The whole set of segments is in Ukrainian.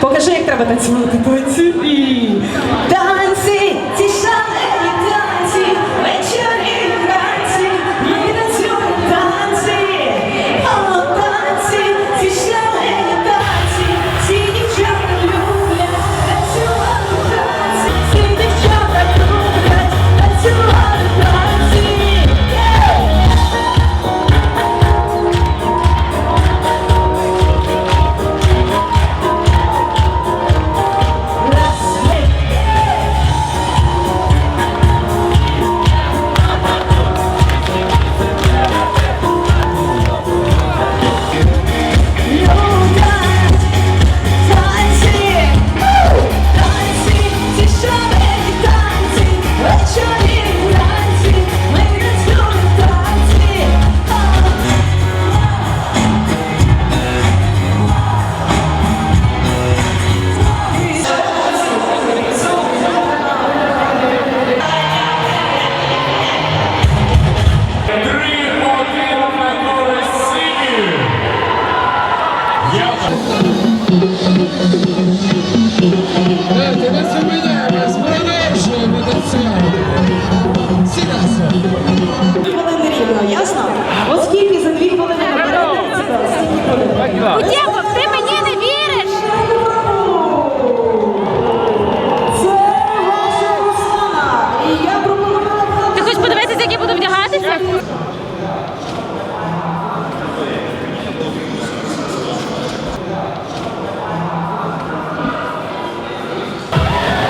Покажи, як треба танцювати танці. Ти мені не віриш? Це ваша Руслана, і я пропонувала Ти хочеш подивитися, як я буду вдягатися?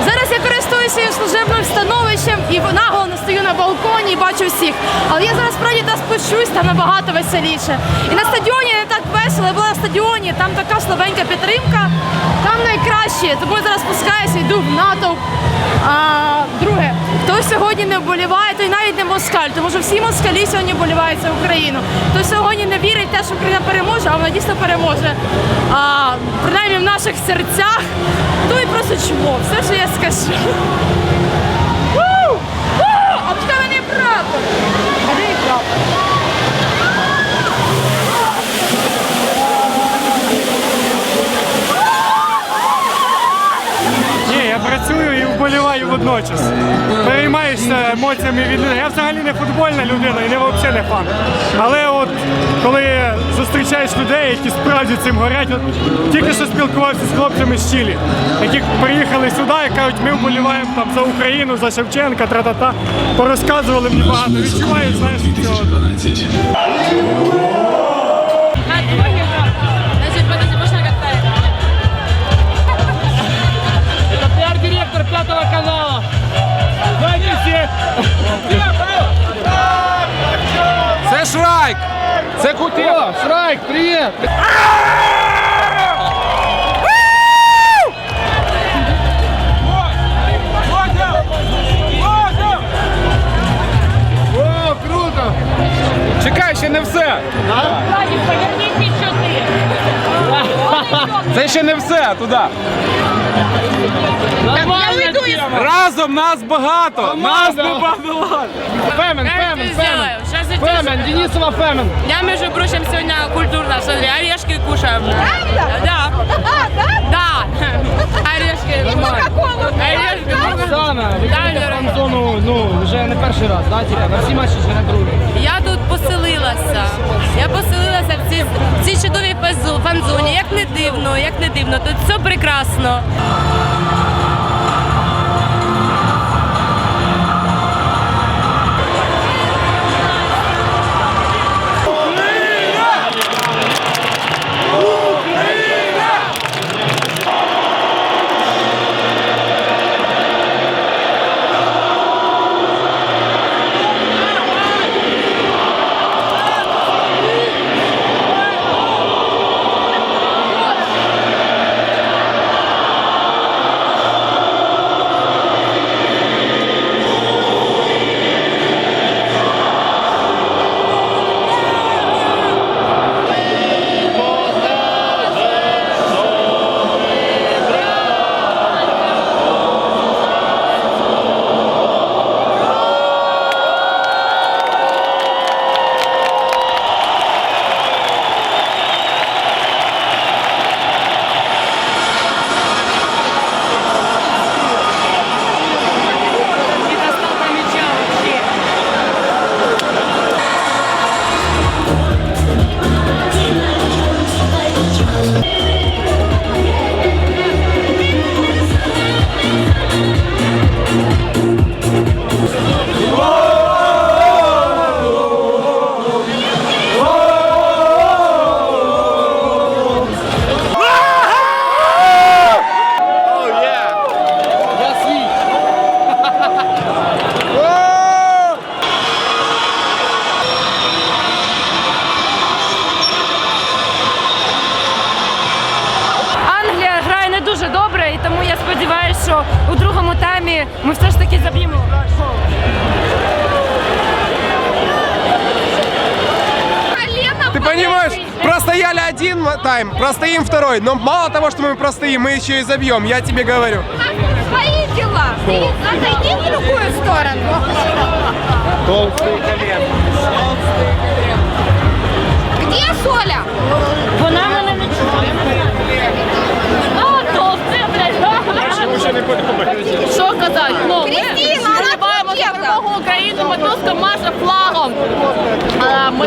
Зараз я користуюся своїм служебним становищем і наголо стою на балконі і бачу всіх. Але я зараз справді та спущусь, там набагато веселіше. І на стадіоні не так весело, я була на стадіоні, там така слабенька підтримка, там найкраще. Тому я зараз спускаюся, йду в натовп. А, друге, хто сьогодні не вболіває, той навіть не москаль, тому що всі москалі сьогодні вболівають за Україну. Хто сьогодні не вірить те, що Україна переможе, а вона дійсно переможе. А, принаймні в наших серцях, той просто чмо. Все, що я скажу. troppo. Ma troppo. Вболіваю водночас. Переймаєшся емоціями від людей. Я взагалі не футбольна людина і не взагалі не фан. Але от коли зустрічаєш людей, які справді цим горять, от, тільки що спілкувався з хлопцями з Чилі, які приїхали сюди і кажуть, ми вболіваємо там за Україну, за Шевченка, тра-та-та. Порозказували мені багато. Відчуваєш, знаєш, цього. Це Шрайк! Це Кутєва! Шрайк, привіт! О, круто! Чекай, ще не все! Владик. Це ще не все, туди. Я уйду из... Разом нас багато! Нас не багато! Фемен, Я Фемен, Фемен. сделаю. Сейчас я Фемен, Денисова Фемен. Я, между прочим, сегодня культурно, смотри, орешки кушаем. Правда? Да. Да. Орешки. Орешки. Оксана, ви Да, ну, вже не перший раз, да, типа, на всі матчі чи на другий? Я тут поселилася. Я поселилася в цій чудовій фанзоні. Як не дивно, як не дивно, тут все прекрасно. Ми все ж таки заб'ємо. Ты понимаешь, простояли один тайм, простоим второй. Но мало того, что мы простоим, мы еще и забьем, я тебе говорю. Твои дела. Отойди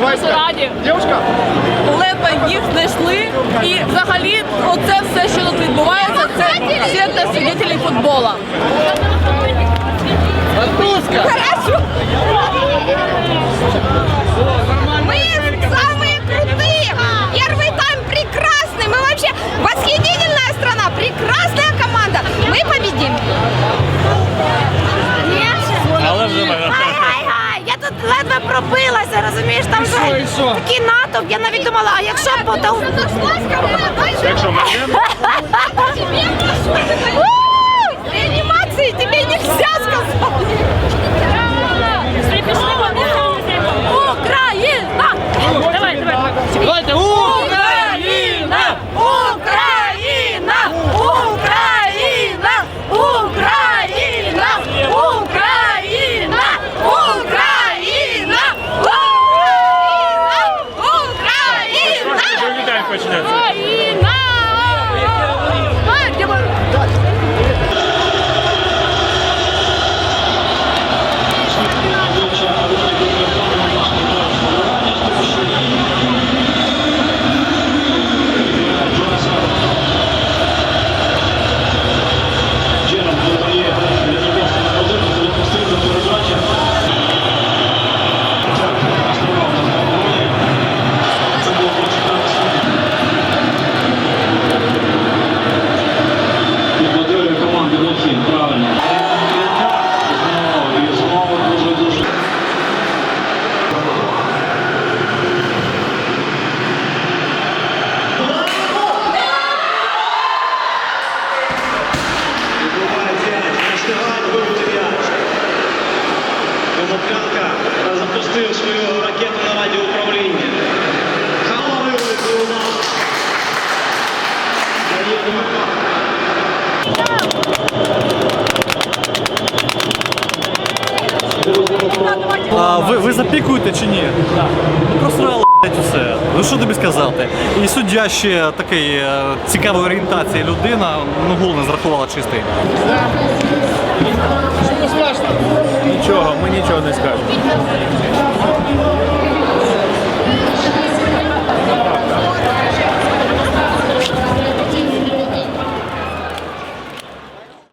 дуже раді. Лепа їх знайшли. І взагалі оце все, що тут відбувається, це секта свидетелей футбола. Хорошо. Мы такий я навіть думала, а якщо б потом... Якщо Реанімації тобі нельзя сказати. Свою ракету на радіоуправління. Халовий у нас. А ви, ви запікуєте чи ні? Так. Просрали, блядь, усе. Ну що тобі сказати? І суддя ще такий е, цікавої орієнтації людина, ну гол не зрахувала чистий. Нічого, ми нічого не скажемо. Thank you.